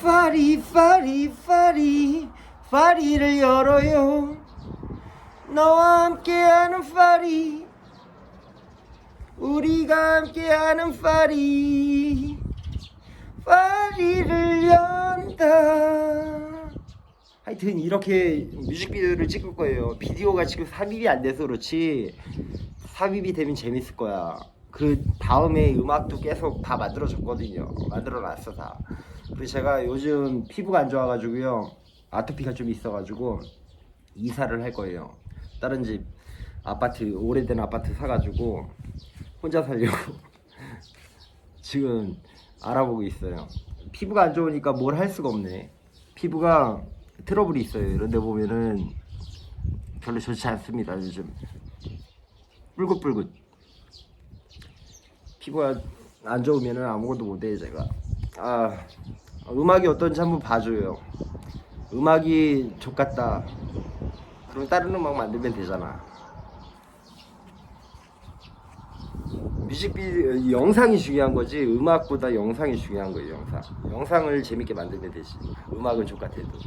파리 파리 파리 파리를 열어요. 너와 함께하는 파리 우리가 함께하는 파리 파리를 연다. 하여튼 이렇게 뮤직비디오를 찍을 거예요. 비디오가 지금 삽입이 안 돼서 그렇지 삽입이 되면 재밌을 거야. 그 다음에 음악도 계속 다 만들어졌거든요. 만들어 놨어 다 그리고 제가 요즘 피부가 안 좋아가지고요 아토피가 좀 있어가지고 이사를 할 거예요 다른 집 아파트 오래된 아파트 사가지고 혼자 살려고 지금 알아보고 있어요. 피부가 안 좋으니까 뭘 할 수가 없네. 피부가 트러블이 있어요. 이런데 보면은 별로 좋지 않습니다. 요즘 뿔긋뿔긋. 피부가 안 좋으면은 아무것도 못해 제가. 아 음악이 어떤지 한번 봐줘요. 음악이 좋같다. 그럼 다른 음악 만들면 되잖아. 뮤직비디오 영상이 중요한 거지 음악보다 영상이 중요한 거예요 영상 영상을 재밌게 만들면 되지 음악은 족같아도